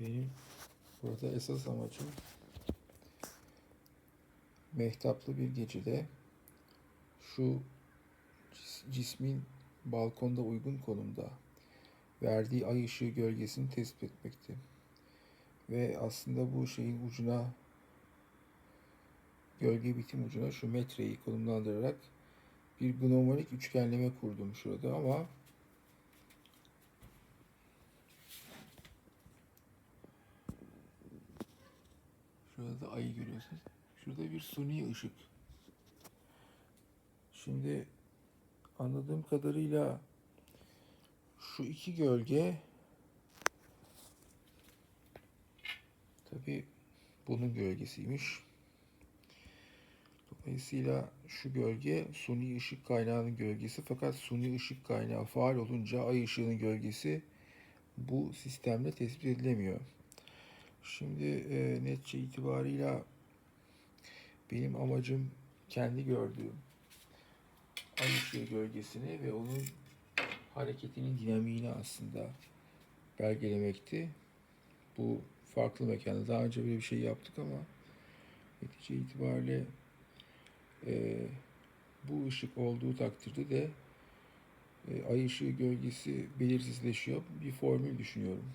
Benim burada esas amacım mehtaplı bir gecede şu cis- cismin balkonda uygun konumda verdiği ay ışığı gölgesini tespit etmekti. Ve aslında bu şeyin ucuna gölge bitim ucuna şu metreyi konumlandırarak bir gnomonik üçgenleme kurdum şurada ama Şurada da ayı görüyorsunuz. Şurada bir suni ışık. Şimdi anladığım kadarıyla şu iki gölge tabi bunun gölgesiymiş. Dolayısıyla şu gölge suni ışık kaynağının gölgesi fakat suni ışık kaynağı faal olunca ay ışığının gölgesi bu sistemle tespit edilemiyor. Şimdi e, netçe itibarıyla benim amacım kendi gördüğüm ay ışığı gölgesini ve onun hareketinin dinamiğini aslında belgelemekti. Bu farklı mekanda. Daha önce böyle bir şey yaptık ama netice itibariyle e, bu ışık olduğu takdirde de e, ay ışığı gölgesi belirsizleşiyor. Bir formül düşünüyorum.